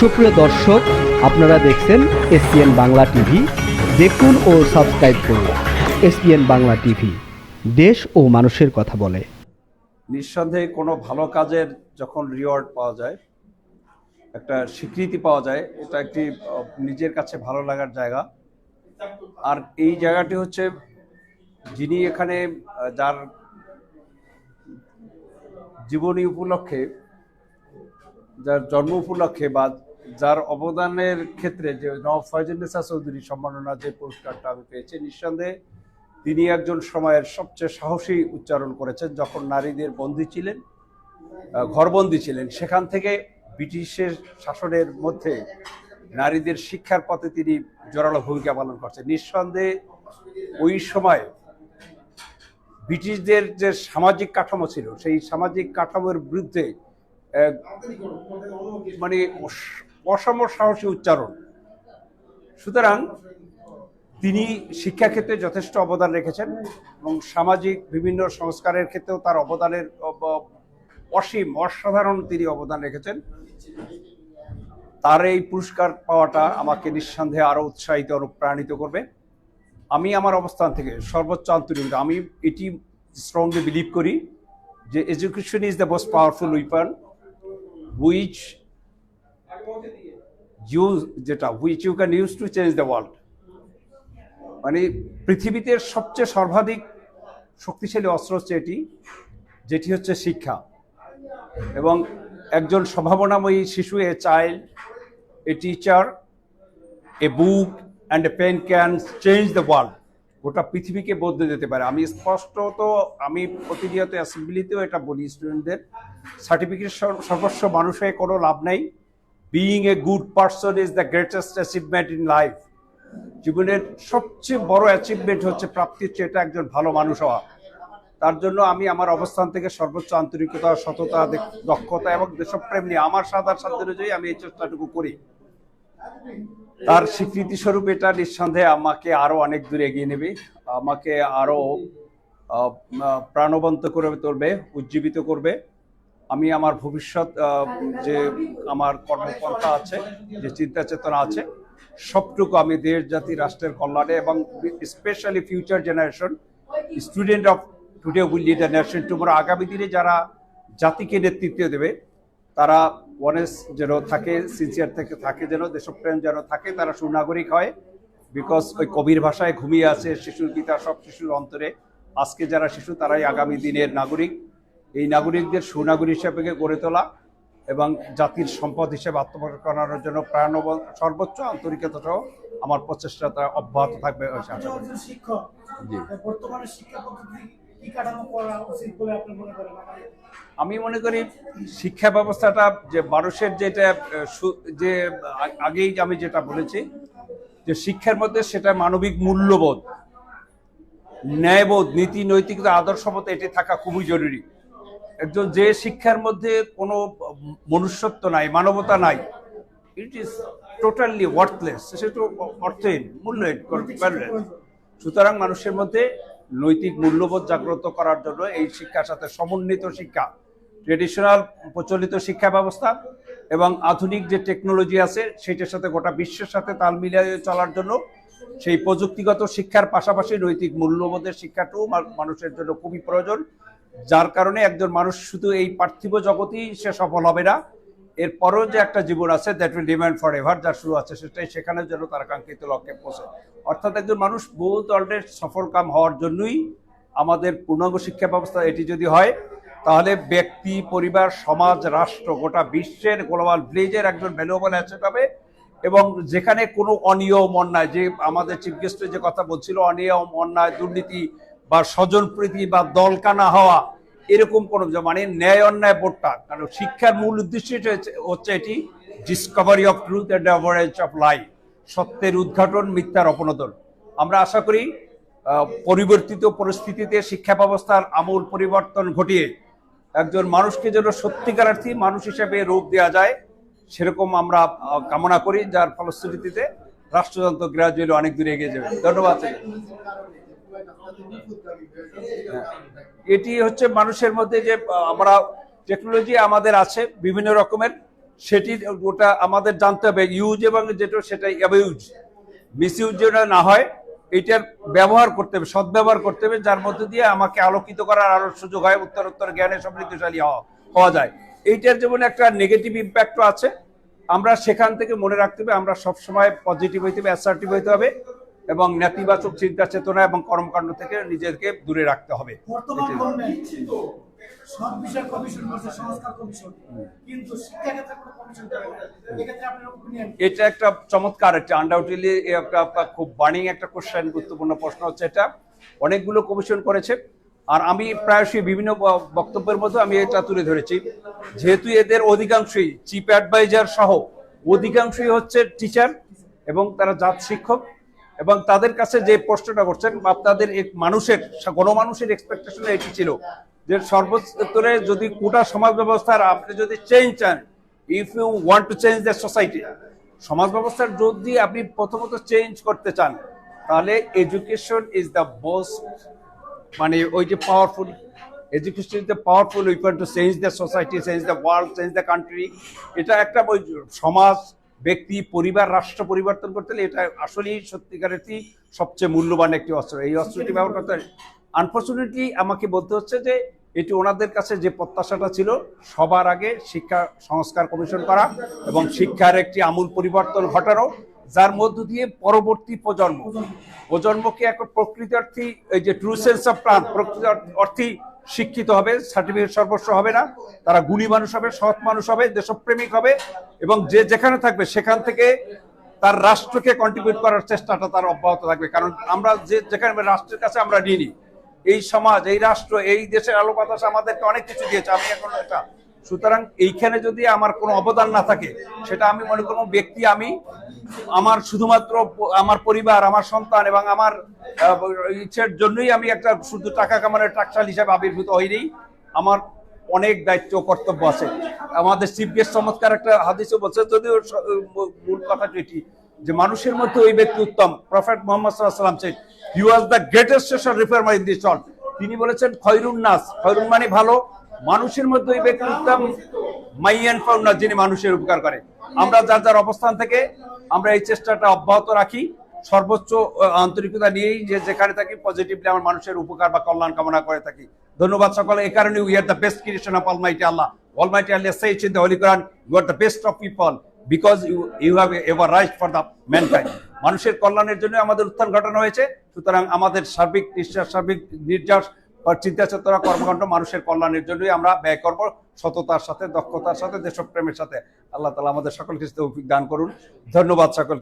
সুপ্রিয় দর্শক, আপনারা দেখছেন এসপিএন বাংলা টিভি। দেখুন ও সাবস্ক্রাইব করুন এসপিএন বাংলা টিভি। দেশ ও মানুষের কথা বলে। নিঃসন্দেহে কোনো ভালো কাজের যখন রিওয়ার্ড পাওয়া যায়, একটা স্বীকৃতি পাওয়া যায়, এটা একটি নিজের কাছে ভালো লাগার জায়গা। আর এই জায়গাটি হচ্ছে, যিনি এখানে যার জীবনী উপলক্ষে, যার জন্ম উপলক্ষে বা যার অবদানের ক্ষেত্রে যে নবাব ফয়জুন্নেসা চৌধুরী সম্মাননা যে পুরস্কারটা আমি পেয়েছি, নিঃসন্দেহে তিনি একজন সময়ের সবচেয়ে সাহসী উচ্চারণ করেছেন, যখন নারীদের বন্দী ছিলেন ঘরবন্দি ছিলেন। সেখান থেকে ব্রিটিশের শাসনের মধ্যে নারীদের শিক্ষার পথে তিনি জোরালো ভূমিকা পালন করছেন। নিঃসন্দেহে ওই সময় ব্রিটিশদের যে সামাজিক কাঠামো ছিল, সেই সামাজিক কাঠামোর বিরুদ্ধে মানে অসম সাহসী উচ্চারণ। সুতরাং তিনি শিক্ষাক্ষেত্রে যথেষ্ট অবদান রেখেছেন এবং সামাজিক বিভিন্ন সংস্কারের ক্ষেত্রেও তার অবদানের অসীম, অসাধারণ তিনি অবদান রেখেছেন। তার এই পুরস্কার পাওয়াটা আমাকে নিঃসন্দেহে আরও উৎসাহিত, অনুপ্রাণিত করবে। আমি আমার অবস্থান থেকে সর্বোচ্চ আন্তরিক, আমি এটি স্ট্রংলি বিলিভ করি যে education is the most powerful weapon which use যেটা which you can use to change the world মানে পৃথিবীতে সবচেয়ে সর্বাধিক শক্তিশালী অস্ত্র হচ্ছে এটি, যেটি হচ্ছে শিক্ষা। এবং একজন সম্ভাবনাময়ী শিশু a child a teacher a book and a pen can change the world গোটা পৃথিবীকে বদলে দিতে পারে। আমি স্পষ্টত, আমি প্রতিনিয়ত অ্যাসেম্বলিতেও এটা বলি স্টুডেন্টদের সার্টিফিকেট সর্বস্ব মানুষের কোনো লাভ নেই। Being a good person is the greatest achievement in life জীবনের সবচেয়ে বড় অ্যাচিভমেন্ট হচ্ছে প্রাপ্তি হচ্ছে এটা একজন ভালো মানুষ হওয়া। তার জন্য আমি আমার অবস্থান থেকে সর্বোচ্চ আন্তরিকতা সততা দক্ষতা এবং দেশপ্রেম নিয়ে আমার সাদার সাধ্য অনুযায়ী আমি এই চেষ্টাটুকু করি। তার স্বীকৃতি স্বরূপ এটা নিঃসন্দেহে আমাকে আরও অনেক দূর এগিয়ে নেবে। আমাকে আরও আহ, আহ, প্রাণবন্ত করে তুলবে উজ্জীবিত করবে। আমি আমার ভবিষ্যৎ যে আমার কর্মপন্থা আছে, যে চিন্তা চেতনা আছে, সবটুকু আমি দেশ, জাতি, রাষ্ট্রের কল্যাণে এবং specially future generation student of today will lead the nation tomorrow আগামী দিনে যারা জাতিকে নেতৃত্ব দেবে, তারা অনেস যেন থাকে সিনসিয়ার থেকে থাকে, যেন দেশপ্রেম যেন থাকে, তারা সুনাগরিক হয় বিকজ ওই কবির ভাষায় ঘুমিয়ে আছে, শিশুর পিতা সব শিশুর অন্তরে। আজকে যারা শিশু, তারাই আগামী দিনের নাগরিক। এই নাগরিকদের সুনাগরিক হিসেবে গড়ে তোলা এবং জাতির সম্পদ হিসেবে আত্মপ্রকাশ করানোর জন্য প্রাণব সর্বোচ্চ আন্তরিকতা সহ আমার প্রচেষ্টা অব্যাহত থাকবে আমি মনে করি শিক্ষা ব্যবস্থাটা যে মানুষের যেটা যে আগেই আমি যেটা বলেছি যে শিক্ষার মধ্যে সেটা মানবিক মূল্যবোধ ন্যায়বোধ নীতি নৈতিকতা আদর্শবোধ এটি থাকা খুবই জরুরি। একজন যে শিক্ষার মধ্যে কোনো মনুষ্যত্ব নাই, মানবতা নাই ইট ইজ টোটালি ওয়ার্থলেস সেটা অর্থহীন, মূল্যহীন। সুতরাং মানুষের মধ্যে নৈতিক মূল্যবোধ জাগ্রত করার জন্য এই শিক্ষার সাথে সমন্বিত শিক্ষা ট্রেডিশনাল প্রচলিত শিক্ষা ব্যবস্থা এবং আধুনিক যে টেকনোলজি আছে সেটার সাথে গোটা বিশ্বের সাথে তাল মিলিয়ে চলার জন্য সেই প্রযুক্তিগত শিক্ষার পাশাপাশি নৈতিক মূল্যবোধের শিক্ষাটাও মানুষের জন্য খুবই প্রয়োজন যার কারণে একজন মানুষ শুধু এই পার্থিব জগতেই সে সফল হবে না, এরপরও যে একটা জীবন আছে that will demand for ever যার শুরু আছে সেটাই সেখানে যেন তার কাঙ্ক্ষিত লক্ষ্যে পৌঁছে। অর্থাৎ একজন মানুষ বহু দলের সফল কাম হওয়ার জন্যই আমাদের পূর্ণাঙ্গ শিক্ষা ব্যবস্থা এটি যদি হয়, তাহলে ব্যক্তি, পরিবার, সমাজ, রাষ্ট্র, গোটা বিশ্বের গ্লোবাল ভিলেজের একজন ভ্যালুয়েবল অ্যাসেট হবে এবং যেখানে কোনো অনিয়ম, অন্যায়, যে আমাদের চিফ গেস্টে যে কথা বলছিল, অনিয়ম, অন্যায়, দুর্নীতি বা স্বজনপ্রীতি বা দলকানা হওয়া, এরকম কোনো মানে ন্যায় অন্যায় বোর্ডটা কারণ শিক্ষার মূল উদ্দেশ্য হচ্ছে এটি discovery of truth and average of life সত্যের উদ্ঘাটন, মিথ্যার অপনোদন। আমরা আশা করি পরিবর্তিত পরিস্থিতিতে শিক্ষা ব্যবস্থার আমূল পরিবর্তন ঘটিয়ে একজন মানুষকে যেন সত্যিকারার্থী মানুষ হিসেবে রূপ দেওয়া যায়, সেরকম আমরা কামনা করি, যার ফলশ্রুতিতে রাষ্ট্রযন্ত্র গ্রাজুয়ালি অনেক দূরে এগিয়ে যাবে। ধন্যবাদ। এটি হচ্ছে মানুষের মধ্যে যে আমরা টেকনোলজি আমাদের আছে, বিভিন্ন রকমের। সেটি ওটা আমাদের জানতে হবে ইউজ এবং যেটা সেটা অ্যাবিউজ মিস ইউজ যেটা না হয়, এটার ব্যবহার করতে হবে, সদ্ব্যবহার করতে হবে, যার মধ্যে দিয়ে আমাকে আলোকিত করার আরও সুযোগ হয় উত্তর উত্তর জ্ঞানে সমৃদ্ধশালী হওয়া হওয়া যায়। এইটার যেমন একটা নেগেটিভ ইম্প্যাক্টও আছে। আমরা সেখান থেকে মনে রাখতে হবে, আমরা সবসময় পজিটিভ হইতে হবে অ্যাসার্টিভ হইতে হবে। এবং নেতিবাচক চিন্তা চেতনা এবং কর্মকাণ্ড থেকে নিজেকে দূরে রাখতে হবে। সব বিষয় কমিশন করছে সংস্কার কমিশন কিন্তু? এটা একটা চমৎকার একটা আনডাউটেলি একটা খুব বার্নিং একটা কোশ্চেন গুরুত্বপূর্ণ প্রশ্ন হচ্ছে এটা। অনেকগুলো কমিশন করেছে। আর আমি প্রায়শই বিভিন্ন বক্তব্যের মধ্যে আমি এটা তুলে ধরেছি। যেহেতু এদের অধিকাংশই চিফ অ্যাডভাইজার সহ অধিকাংশই হচ্ছে টিচার এবং তারা জাত শিক্ষক। এবং তাদের কাছে যে প্রশ্নটা করছেন বা তাদের মানুষের, গণমানুষের এক্সপেকটেশন এটি ছিল যে সর্বস্তরে যদি কোটা সমাজ ব্যবস্থার আপনি যদি চেঞ্জ চান if you want to change the society সমাজ ব্যবস্থার যদি আপনি প্রথমত চেঞ্জ করতে চান, তাহলে এডুকেশন ইজ দ্য মোস্ট মানে ওই যে powerful education is the powerful weapon to change the society change the world change the country এটা একটা ওই সমাজ ব্যক্তি, পরিবার, রাষ্ট্র পরিবর্তন করতে হলে এটা আসলেই সত্যিকারেরই সবচেয়ে মূল্যবান একটি অস্ত্র। এই অস্ত্রটি ব্যবহার করতে আনফর্চুনেটলি আমাকে বলতে হচ্ছে যে এটি ওনাদের কাছে যে প্রত্যাশাটা ছিল, সবার আগে শিক্ষা সংস্কার কমিশন করা এবং শিক্ষার একটি আমূল পরিবর্তন ঘটানো, যার মধ্য দিয়ে পরবর্তী প্রজন্ম, প্রজন্মকে এক প্রকৃত অর্থে এই যে ট্রু সেন্স অফ প্রাণ প্রকৃত অর্থেই শিক্ষিত হবে সার্টিফিকেট সর্বস্ব হবে না, তারা গুণী মানুষ হবে, সৎ মানুষ হবে, দেশপ্রেমিক হবে এবং যে যেখানে থাকবে সেখান থেকে তার রাষ্ট্রকে কন্ট্রিবিউট করার চেষ্টাটা তার অব্যাহত থাকবে। কারণ আমরা যে যেখানে রাষ্ট্রের কাছে আমরা নিই এই সমাজ, এই রাষ্ট্র, এই দেশের আলো বাতাস আমাদেরকে অনেক কিছু দিয়েছে। আমি এখন এটা সুতরাং এইখানে যদি আমার কোনো অবদান না থাকে, সেটা আমি মনে করব ব্যক্তি, আমি আমার শুধুমাত্র আমার পরিবার, আমার সন্তান এবং আমার ইচ্ছের জন্যই আমি একটা শুধু টাকা কামানোর টাকশাল হিসাবে আবির্ভূত হইনি। আমার অনেক দায়িত্ব কর্তব্য আছে। আমাদের গেস্ট চমৎকার একটা হাদিসও বলছে, যদিও মূল কথাটি এটি, যে মানুষের মধ্যে ওই ব্যক্তি উত্তম। প্রফেট মোহাম্মদ সাল্লাম said he was the greatest reformer in this তিনি বলেছেন, খয়রুন নাস। খয়রুন মানে ভালো মানুষের মধ্যে ওই ব্যক্তি উত্তম মাইয়ান ফাউন্ডার যিনি মানুষের উপকার করে। আমরা যার যার অবস্থান থেকে আমরা এই চেষ্টাটা অব্যাহত রাখি। সর্বোচ্চ আন্তরিকতা নিয়েই যে যেখানে থাকি পজিটিভলি আমার মানুষের উপকার বা কল্যাণ কামনা করে থাকি। ধন্যবাদ সকলে। এই কারণে we are the best creation of almighty Allah almighty Allah says in the holy Quran you are the best of people because you you have ever right for the mankind মানুষের কল্যাণের জন্য আমাদের উত্থান ঘটানো হয়েছে। সুতরাং আমাদের সার্বিক নিঃশ্বাস সার্বিক নির্যাস চিন্তা চেতনা কর্মকাণ্ড মানুষের কল্যাণের জন্যই আমরা ব্যয় করব সততার সাথে, দক্ষতার সাথে, দেশপ্রেমের সাথে। আল্লাহ তালা আমাদের সকলকে দান করুন। ধন্যবাদ সকল